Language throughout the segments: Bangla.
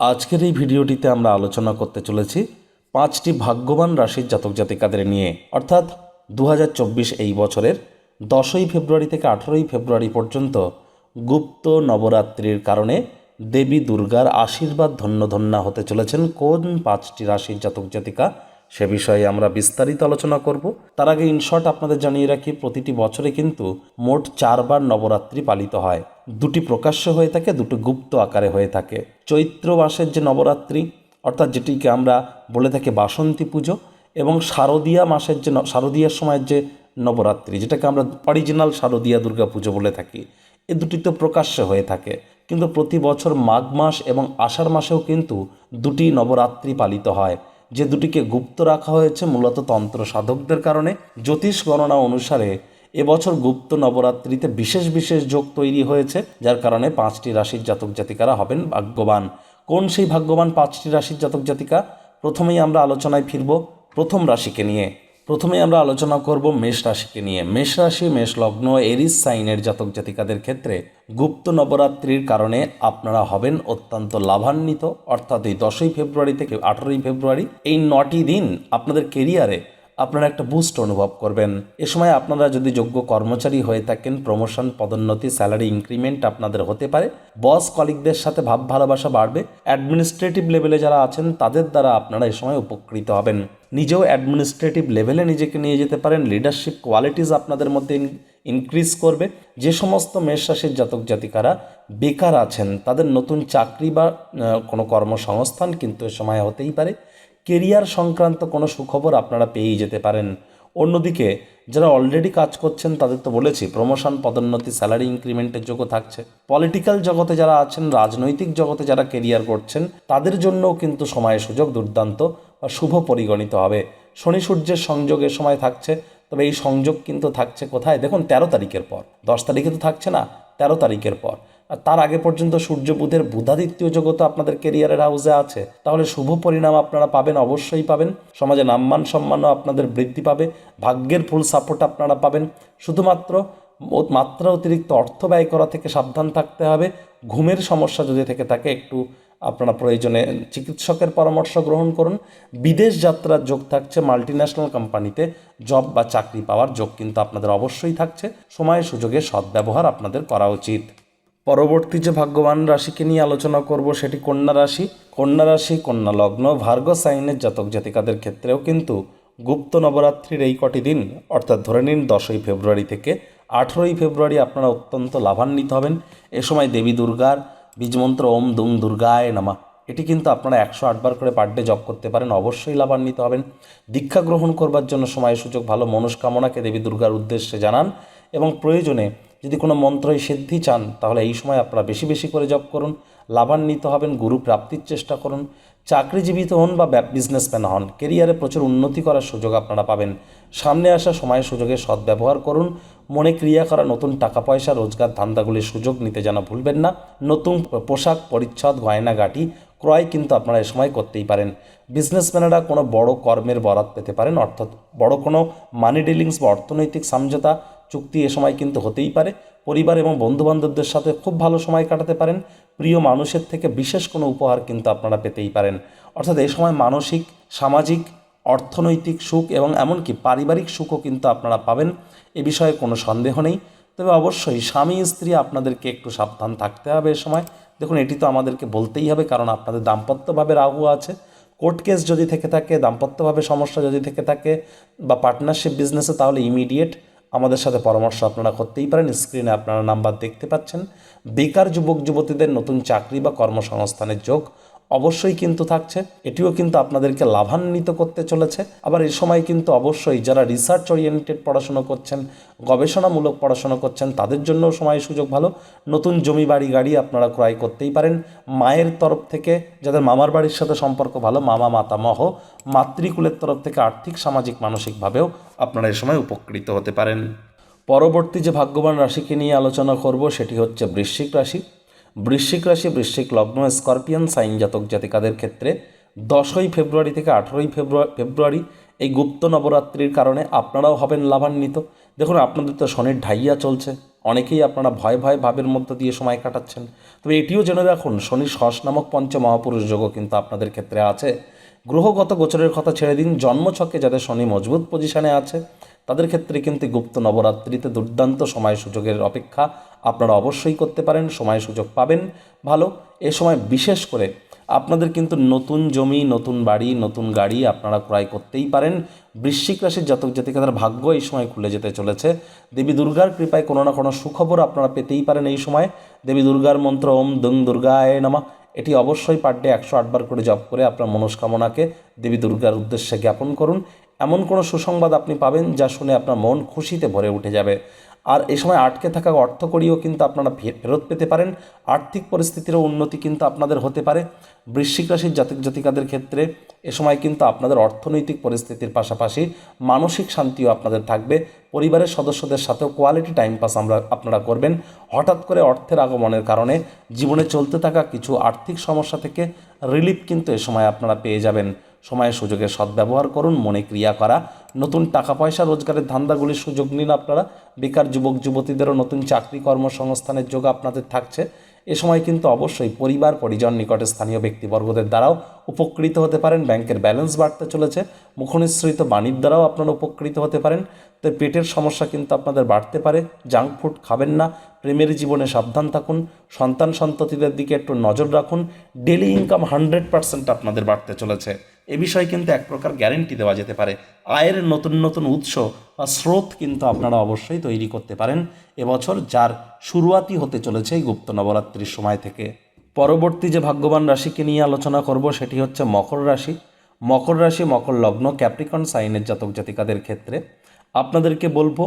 আজকের এই ভিডিওটিতে আমরা আলোচনা করতে চলেছি পাঁচটি ভাগ্যবান রাশির জাতক জাতিকাদের নিয়ে। অর্থাৎ দু হাজার চব্বিশ এই বছরের দশই ফেব্রুয়ারি থেকে আঠেরোই ফেব্রুয়ারি পর্যন্ত গুপ্ত নবরাত্রির কারণে দেবী দুর্গার আশীর্বাদ ধন্য ধন্যা হতে চলেছেন কোন পাঁচটি রাশির জাতক জাতিকা সে বিষয়ে আমরা বিস্তারিত আলোচনা করব। তার আগে ইনশর্ট আপনাদের জানিয়ে রাখি, প্রতিটি বছরে কিন্তু মোট চারবার নবরাত্রি পালিত হয়। দুটি প্রকাশ্য হয়ে থাকে, দুটি গুপ্ত আকারে হয়ে থাকে। চৈত্র মাসের যে নবরাত্রি, অর্থাৎ যেটিকে আমরা বলে থাকি বাসন্তী পুজো, এবং শারদীয়া মাসের যে শারদীয়ার সময়ের যে নবরাত্রি, যেটাকে আমরা অরিজিনাল শারদীয়া দুর্গা পুজো বলে থাকি, এ দুটি তো প্রকাশ্য হয়ে থাকে। কিন্তু প্রতি বছর মাঘ মাস এবং আষাঢ় মাসেও কিন্তু দুটি নবরাত্রি পালিত হয়, যে দুটিকে গুপ্ত রাখা হয়েছে মূলত তন্ত্র সাধকদের কারণে। জ্যোতিষ গণনা অনুসারে এবছর গুপ্ত নবরাত্রিতে বিশেষ বিশেষ যোগ তৈরি হয়েছে, যার কারণে পাঁচটি রাশির জাতক জাতিকারা হবেন ভাগ্যবান। কোন সেই ভাগ্যবান পাঁচটি রাশির জাতক জাতিকা? প্রথমেই আমরা আলোচনায় ফিরব প্রথম রাশিকে নিয়ে। প্রথমেই আমরা আলোচনা করব মেষ রাশিকে নিয়ে। মেষ রাশি, মেষ লগ্ন, এরিস সাইনের জাতক জাতিকাদের ক্ষেত্রে গুপ্ত নবরাত্রির কারণে আপনারা হবেন অত্যন্ত লাভান্বিত। অর্থাৎ এই দশই ফেব্রুয়ারি থেকে আঠেরোই ফেব্রুয়ারি, এই নটি দিন আপনাদের কেরিয়ারে আপনারা একটা বুস্ট অনুভব করবেন। এ সময় আপনারা যদি যোগ্য কর্মচারী হয়ে থাকেন প্রমোশন পদোন্নতি স্যালারি ইনক্রিমেন্ট আপনাদের হতে পারে। বস কলিগদের সাথে ভাব ভালোবাসা বাড়বে। অ্যাডমিনিস্ট্রেটিভ লেভেলে যারা আছেন, তাদের দ্বারা আপনারা এ সময় উপকৃত হবেন। নিজেও অ্যাডমিনিস্ট্রেটিভ লেভেলে নিজেকে নিয়ে যেতে পারেন। লিডারশিপ কোয়ালিটিস আপনাদের মধ্যে ইনক্রিজ করবে। যে সমস্ত মেষ রাশির জাতক জাতিকারা বেকার আছেন, তাদের নতুন চাকরি বা কোনো কর্মসংস্থান কিন্তু এ সময় হতেই পারে। কেরিয়ার সংক্রান্ত কোনো সুখবর আপনারা পেয়েই যেতে পারেন। অন্যদিকে, যারা অলরেডি কাজ করছেন তাদের তো বলেছি প্রমোশন পদোন্নতি স্যালারি ইনক্রিমেন্টের যোগ্য থাকছে। পলিটিক্যাল জগতে যারা আছেন, রাজনৈতিক জগতে যারা কেরিয়ার করছেন, তাদের জন্যও কিন্তু সময় সুযোগ দুর্দান্ত বা শুভ পরিগণিত হবে। শনি সূর্যের সংযোগ এ সময় থাকছে, তবে এই সংযোগ কিন্তু থাকছে কোথায়? দেখুন, তেরো তারিখের পর। দশ তারিখে তো থাকছে না, তেরো তারিখের পর। আর তার আগে পর্যন্ত সূর্য, বুধের বুধাদিত্য জগৎ আপনাদের কেরিয়ারের হাউসে আছে। তাহলে শুভ পরিণাম আপনারা পাবেন, অবশ্যই পাবেন। সমাজে নাম্মান সম্মানও আপনাদের বৃদ্ধি পাবে। ভাগ্যের ফুল সাপোর্ট আপনারা পাবেন। শুধুমাত্র মাত্রা অতিরিক্ত অর্থ ব্যয় করা থেকে সাবধান থাকতে হবে। ঘুমের সমস্যা যদি থেকে থাকে, একটু আপনারা প্রয়োজনে চিকিৎসকের পরামর্শ গ্রহণ করুন। বিদেশ যাত্রার যোগ থাকছে মাল্টিন্যাশনাল কোম্পানিতে জব বা চাকরি পাওয়ার যোগ কিন্তু আপনাদের অবশ্যই থাকছে। সময়, সুযোগে সদ্ব্যবহার আপনাদের করা উচিত। পরবর্তী যে ভাগ্যবান রাশিকে নিয়ে আলোচনা করব সেটি কন্যা রাশি। কন্যা রাশি, কন্যা লগ্ন, ভার্গ সাইনের জাতক জাতিকাদের ক্ষেত্রেও কিন্তু গুপ্ত নবরাত্রির এই কটি দিন, অর্থাৎ ধরে নিন দশই ফেব্রুয়ারি থেকে আঠেরোই ফেব্রুয়ারি আপনারা অত্যন্ত লাভান্বিত হবেন। এ সময় দেবী দুর্গার বীজমন্ত্র ওম দুং দুর্গায় নামা। এটি কিন্তু আপনারা একশো আটবার করে পার ডে জব করতে পারেন, অবশ্যই লাভান্বিত হবেন। দীক্ষা গ্রহণ করবার জন্য সময় সুযোগ, ভালো মনস্কামনাকে দেবী দুর্গার উদ্দেশ্যে জানান এবং প্রয়োজনে যদি কোনো মন্ত্রই সিদ্ধি চান, তাহলে এই সময় আপনারা বেশি বেশি করে জব করুন, লাভান্বিত হবেন, গুরু প্রাপ্তির চেষ্টা করুন, চাকরিজীবিত হন বা বিজনেসম্যান হন কেরিয়ারে প্রচুর উন্নতি করার সুযোগ আপনারা পাবেন। সামনে আসা সময় সুযোগে সদ্ব্যবহার করুন, মনে ক্রিয়া করা নতুন টাকা পয়সা, রোজগার ধান্দাগুলির সুযোগ নিতে যেন ভুলবেন না, নতুন পোশাক, পরিচ্ছদ গয়নাগাটি ক্রয় কিন্তু আপনারা এ সময় করতেই পারেন। বিজনেসম্যানেরা কোনো বড় কর্মের বরাত পেতে পারেন, অর্থাৎ বড় কোনো মানি ডিলিংস বা অর্থনৈতিক সমঝোতা চুক্তি এ সময় কিন্তু হতেই পারে। পরিবার এবং বন্ধুবান্ধবদের সাথে খুব ভালো সময় কাটাতে পারেন। প্রিয় মানুষের থেকে বিশেষ কোনো উপহার কিন্তু আপনারা পেতেই পারেন। অর্থাৎ এই সময় মানসিক, সামাজিক, অর্থনৈতিক সুখ এবং এমনকি পারিবারিক সুখও কিন্তু আপনারা পাবেন। এ বিষয়ে কোনো সন্দেহ নেই। তবে অবশ্যই স্বামী, স্ত্রী আপনাদেরকে একটু সাবধান থাকতে হবে এ সময়। দেখুন, এটি তো আমাদেরকে বলতেই হবে কারণ আপনাদের দাম্পত্যভাবে রাহু আছে। কোর্ট কেস যদি থেকে থাকে, দাম্পত্যভাবে সমস্যা যদি থেকে থাকে বা পার্টনারশিপ বিজনেসে তাহলে ইমিডিয়েট আমাদের সাথে পরামর্শ আপনারা করতেই পারেন। স্ক্রিনে আপনারা নাম্বার দেখতে পাচ্ছেন। বেকার যুবক যুবতীদের নতুন চাকরি বা কর্মসংস্থানের যোগ। অবশ্যই কিন্তু থাকছে। এটিও কিন্তু আপনাদেরকে লাভান্বিত করতে চলেছে। আবার এ সময় কিন্তু অবশ্যই যারা রিসার্চ ওরিয়েন্টেড পড়াশুনো করছেন, গবেষণামূলক পড়াশোনা করছেন, তাদের জন্যও সময় সুযোগ ভালো। নতুন জমি বাড়ি গাড়ি আপনারা ক্রয় করতেই পারেন। মায়ের তরফ থেকে যাদের মামার বাড়ির সাথে সম্পর্ক ভালো, মামা মাতামহ মাতৃকুলের তরফ থেকে আর্থিক, সামাজিক, মানসিকভাবেও আপনারা এ সময় উপকৃত হতে পারেন। পরবর্তী যে ভাগ্যবান রাশিকে নিয়ে আলোচনা করব, সেটি হচ্ছে বৃশ্চিক রাশি। বৃশ্চিক রাশি, বৃশ্চিক লগ্ন, স্করপিয়ান, সাইন জাতক জাতিকাদের ক্ষেত্রে দশই ফেব্রুয়ারি থেকে আঠেরোই ফেব্রুয়ারি ফেব্রুয়ারি এই গুপ্ত নবরাত্রির কারণে আপনারাও হবেন লাভান্বিত। দেখুন, আপনাদের তো শনির ঢাইয়া চলছে। অনেকেই আপনারা ভয় ভয় ভাবের মধ্য দিয়ে সময় কাটাচ্ছেন। তবে এটিও জেনে রাখুন, শনি শস নামক পঞ্চ মহাপুরুষ যোগও কিন্তু আপনাদের ক্ষেত্রে আছে। গ্রহগত গোচরের কথা ছেড়ে দিন। জন্মছকে যাদের শনি মজবুত পজিশনে আছে তাদের ক্ষেত্রে কিন্তু গুপ্ত নবরাত্রিতে দুর্দান্ত সময় সুযোগের অপেক্ষা আপনারা অবশ্যই করতে পারেন সময় সুযোগ পাবেন। ভালো, এ সময় বিশেষ করে আপনাদের কিন্তু নতুন জমি, নতুন বাড়ি, নতুন গাড়ি আপনারা ক্রয় করতেই পারেন। বৃশ্চিক রাশির জাতক জাতিকাদের ভাগ্য এই সময় খুলে যেতে চলেছে। দেবী দুর্গার কৃপায় কোনো না কোনো সুখবর আপনারা পেতেই পারেন এই সময়। দেবী দুর্গার মন্ত্র ওম দুং দুর্গায় নামা। এটি অবশ্যই পার ডে একশো আটবার করে জপ করে আপনার মনস্কামনাকে দেবী দুর্গার উদ্দেশ্যে জ্ঞাপন করুন। এমন কোনো সুসংবাদ আপনি পাবেন যা শুনে আপনার মন খুশিতে ভরে উঠে যাবে। আর এই সময় আটকে থাকা অর্থকড়িও কিন্তু আপনারা ফেরত পেতে পারেন। আর্থিক পরিস্থিতিরও উন্নতি কিন্তু আপনাদের হতে পারে। বৃশ্চিক রাশির জাতক জাতিকাদের ক্ষেত্রে এ সময় কিন্তু আপনাদের অর্থনৈতিক পরিস্থিতির পাশাপাশি মানসিক শান্তিও আপনাদের থাকবে। পরিবারের সদস্যদের সাথেও কোয়ালিটি টাইম পাস আমরা আপনারা করবেন। হঠাৎ করে অর্থের আগমনের কারণে জীবনে চলতে থাকা কিছু আর্থিক সমস্যা থেকে রিলিফ কিন্তু এ সময় আপনারা পেয়ে যাবেন। সময়ের সুযোগের সদ্ব্যবহার করুন, মনে ক্রিয়া করা, নতুন টাকা পয়সা, রোজগারের ধান্দাগুলির সুযোগ নিন আপনারা। বেকার যুবক, যুবতীদেরও নতুন চাকরি কর্মসংস্থানের যোগ আপনাদের থাকছে। এ সময় কিন্তু অবশ্যই পরিবার, পরিজন নিকটে স্থানীয় ব্যক্তিবর্গদের দ্বারাও উপকৃত হতে পারেন। ব্যাংকের ব্যালেন্স বাড়তে চলেছে। মুখনিসৃত বাণীর দ্বারাও আপনারা উপকৃত হতে পারেন। তো পেটের সমস্যা কিন্তু আপনাদের বাড়তে পারে। জাঙ্ক ফুড খাবেন না। প্রেমের জীবনে সাবধান থাকুন। সন্তান সন্ততিদের দিকে একটু নজর রাখুন। ডেলি ইনকাম হান্ড্রেড পার্সেন্ট আপনাদের বাড়তে চলেছে। এ বিষয়ে কিন্তু এক প্রকার গ্যারেন্টি দেওয়া যেতে পারে। আয়ের নতুন নতুন উৎস বা স্রোত কিন্তু আপনারা অবশ্যই তৈরি করতে পারেন। এবছর যার শুরুয়াতই হতে চলেছে এই গুপ্ত নবরাত্রির সময় থেকে। পরবর্তী যে ভাগ্যবান রাশিকে নিয়ে আলোচনা করব সেটি হচ্ছে মকর রাশি। মকর রাশি, মকর লগ্ন ক্যাপ্রিকন সাইনের জাতক জাতিকাদের ক্ষেত্রে। আপনাদেরকে বলব,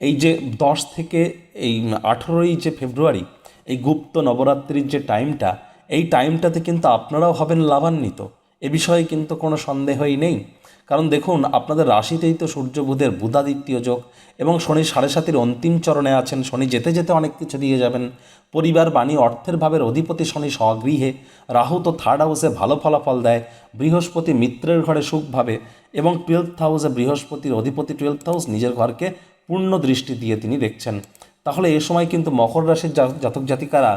এই যে দশ থেকে এই আঠেরোই যে ফেব্রুয়ারি, এই গুপ্ত নবরাত্রির যে টাইমটা এই টাইমটাতে কিন্তু আপনারাও হবেন লাভান্বিত। এ বিষয়ে কিন্তু কোনো সন্দেহই নেই। কারণ দেখুন, আপনাদের রাশিতেই তো সূর্য বুধের বুধাদিত্য যোগ এবং শনি সাড়ে সাতির অন্তিম চরণে আছেন। শনি যেতে যেতে অনেক কিছু দিয়ে যাবেন। পরিবার, বাণী, অর্থের ভাবের অধিপতি শনি স্বগৃহে। রাহু তো থার্ড হাউসে ভালো ফলাফল দেয়। বৃহস্পতি মিত্রের ঘরে সুখভাবে এবং টুয়েলথ হাউসে বৃহস্পতির অধিপতি টুয়েলথ হাউস নিজের ঘরকে পূর্ণ দৃষ্টি দিয়ে তিনি দেখছেন। তাহলে এ সময় কিন্তু মকর রাশির জাতক জাতিকারা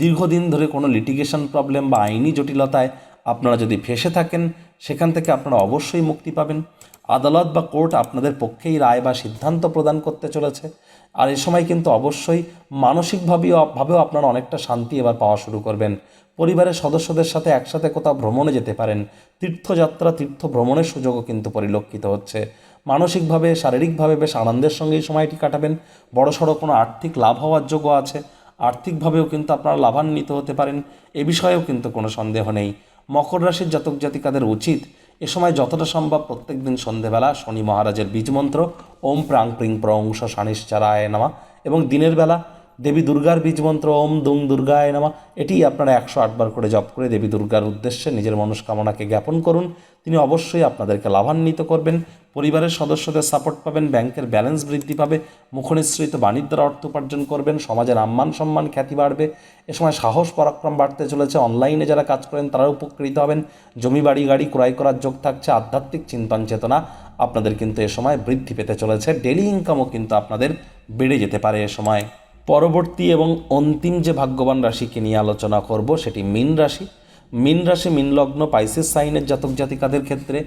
দীর্ঘদিন ধরে কোনো লিটিগেশন প্রবলেম বা আইনি জটিলতায় আপনারা যদি ফেসে থাকেন, সেখান থেকে আপনারা অবশ্যই মুক্তি পাবেন। আদালত বা কোর্ট আপনাদের পক্ষেই রায় বা সিদ্ধান্ত প্রদান করতে চলেছে। আর এ সময় কিন্তু অবশ্যই মানসিকভাবেও ভাবেও আপনারা অনেকটা শান্তি এবার পাওয়া শুরু করবেন। পরিবারের সদস্যদের সাথে একসাথে কোথাও ভ্রমণে যেতে পারেন। তীর্থযাত্রা তীর্থ ভ্রমণের সুযোগও কিন্তু পরিলক্ষিত হচ্ছে। মানসিকভাবে, শারীরিকভাবে বেশ আনন্দের সঙ্গে এই সময়টি কাটাবেন। বড়সড় কোনো আর্থিক লাভ হওয়ার যোগ্য আছে। আর্থিকভাবেও কিন্তু আপনারা লাভান্বিত হতে পারেন। এ বিষয়েও কিন্তু কোনো সন্দেহ নেই। মকর রাশির জাতক জাতিকাদের উচিত এ সময় যতটা সম্ভব প্রত্যেক দিন সন্ধেবেলা শনি মহারাজের বীজমন্ত্র ওম প্রাং প্রিং প্রংশ শানিশ্চারায় নামা। এবং দিনের বেলা দেবী দুর্গার বীজমন্ত্র ওম দুং দুর্গায় নামা। এটি আপনারা একশো আটবার করে জপ করে দেবী দুর্গার উদ্দেশ্যে নিজের মনস্কামনাকে জ্ঞাপন করুন। তিনি অবশ্যই আপনাদেরকে লাভান্বিত করবেন। পরিবারের সদস্যদের সাপোর্ট পাবেন, ব্যাংকের ব্যালেন্স বৃদ্ধি পাবে, মুখনিসৃত বাণিজ্য দ্বারা অর্থ উপার্জন করবেন, সমাজের আম্মান সম্মান খ্যাতি বাড়বে। এ সময় সাহস, পরাক্রম বাড়তে চলেছে। অনলাইনে যারা কাজ করেন, তারাও উপকৃত হবেন। জমি, বাড়ি, গাড়ি ক্রয় করার যোগ থাকছে। আধ্যাত্মিক চিন্তন চেতনা আপনাদের কিন্তু এ সময় বৃদ্ধি পেতে চলেছে। ডেলি ইনকামও কিন্তু আপনাদের বেড়ে যেতে পারে এ সময়। পরবর্তী এবং অন্তিম যে ভাগ্যবান রাশিকে নিয়ে আলোচনা করব, সেটি মীন রাশি। মীন রাশি, মীন লগ্ন পাইসিস সাইনের জাতক জাতিকাদের ক্ষেত্রে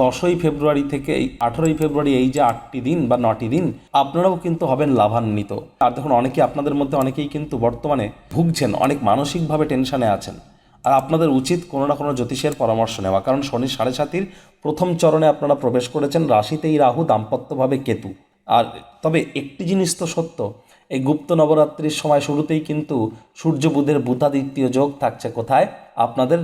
দশই ফেব্রুয়ারি থেকে এই আঠেরোই ফেব্রুয়ারি এই যে আটটি দিন বা নটি দিন, আপনারাও কিন্তু হবেন লাভান্বিত। আর দেখুন অনেকে আপনাদের মধ্যে অনেকেই কিন্তু বর্তমানে ভুগছেন, অনেক মানসিকভাবে টেনশানে আছেন। আর আপনাদের উচিত কোনো না কোনো জ্যোতিষের পরামর্শ নেওয়া, কারণ শনি সাড়ে সাতির প্রথম চরণে আপনারা প্রবেশ করেছেন রাশিতেই রাহু দাম্পত্যভাবে কেতু। আর তবে একটি জিনিস তো সত্য, এই গুপ্ত নবরাত্রির সময় শুরুতেই কিন্তু সূর্য বুধের বুধাদিত্য যোগ থাকছে কোথায়? আপনাদের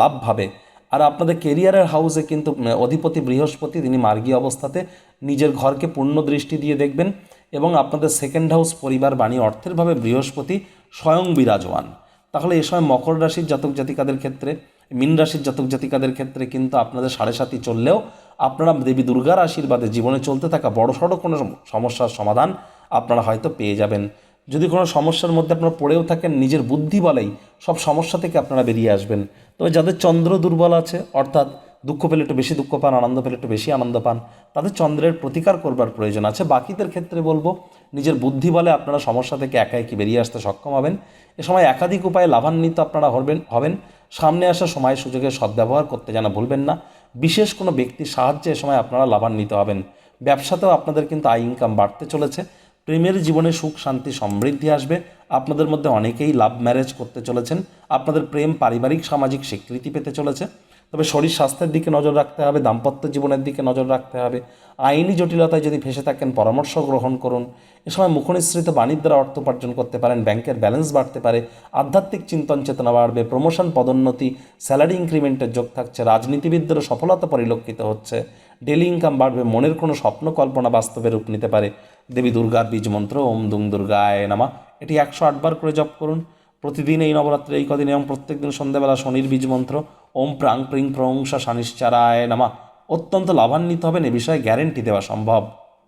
লাভভাবে আর আপনাদের কেরিয়ারের হাউসে কিন্তু অধিপতি বৃহস্পতি তিনি মার্গী অবস্থাতে নিজের ঘরকে পূর্ণ দৃষ্টি দিয়ে দেখবেন এবং আপনাদের সেকেন্ড হাউস পরিবার বাণী অর্থের ভাবে বৃহস্পতি স্বয়ং বিরাজমান। তাহলে এ সময় মকর রাশির জাতক জাতিকাদের ক্ষেত্রে, মীন রাশির জাতক জাতিকাদের ক্ষেত্রে কিন্তু আপনাদের সাড়ে সাতি চললেও আপনারা দেবী দুর্গার আশীর্বাদে জীবনে চলতে থাকা বড়সড় কোনো সমস্যার সমাধান আপনারা হয়তো পেয়ে যাবেন। যদি কোনো সমস্যার মধ্যে আপনারা পড়েও থাকেন, নিজের বুদ্ধি বলেই সব সমস্যা থেকে আপনারা বেরিয়ে আসবেন। তবে যাদের চন্দ্র দুর্বল আছে, অর্থাৎ দুঃখ পেলে একটু বেশি দুঃখ পান, আনন্দ পেলে একটু বেশি আনন্দ পান, তাদের চন্দ্রের প্রতিকার করবার প্রয়োজন আছে। বাকিদের ক্ষেত্রে বলব, নিজের বুদ্ধি বলে আপনারা সমস্যা থেকে একা একই বেরিয়ে আসতে সক্ষম হবেন। এ সময় একাধিক উপায়ে লাভান্বিত আপনারা হবেন হবেন। সামনে আসা সময় সুযোগের সদ্ব্যবহার করতে যেন ভুলবেন না। বিশেষ কোনো ব্যক্তির সাহায্যে এ সময় আপনারা লাভান্বিত হবেন। ব্যবসাতেও আপনাদের কিন্তু আয় ইনকাম বাড়তে চলেছে। প্রেমের জীবনে সুখ, শান্তি, সমৃদ্ধি আসবে। আপনাদের মধ্যে অনেকেই লাভ ম্যারেজ করতে চলেছেন। আপনাদের প্রেম পারিবারিক, সামাজিক স্বীকৃতি পেতে চলেছে। তবে শরীর স্বাস্থ্যের দিকে নজর রাখতে হবে, দাম্পত্য জীবনের দিকে নজর রাখতে হবে। আইনি জটিলতায় যদি ফেসে থাকেন, পরামর্শ গ্রহণ করুন। এ সময় মুখনিসৃত বাণীর দ্বারা অর্থ উপার্জন করতে পারেন, ব্যাংকের ব্যালেন্স বাড়তে পারে। আধ্যাত্মিক চিন্তন চেতনা বাড়বে প্রমোশন পদোন্নতি স্যালারি ইনক্রিমেন্টের যোগ থাকছে। রাজনীতিবিদদেরও সফলতা পরিলক্ষিত হচ্ছে। ডেলি ইনকাম বাড়বে, মনের কোনো স্বপ্ন কল্পনা বাস্তবে রূপ নিতে পারে। দেবী দুর্গার বীজ মন্ত্র, ওম দুং দুর্গায় নামা। এটি একশো আটবার করে জপ করুন। প্রতিদিন এই নবরাত্রে এই কদিন এবং প্রত্যেক দিন সন্ধ্যাবেলা শনির বীজ মন্ত্র, ওম প্রাং প্রিং প্রংসা সানিশ্চারায় নামা। অত্যন্ত লাভান্বিত হবেন এ বিষয়ে গ্যারেন্টি দেওয়া সম্ভব।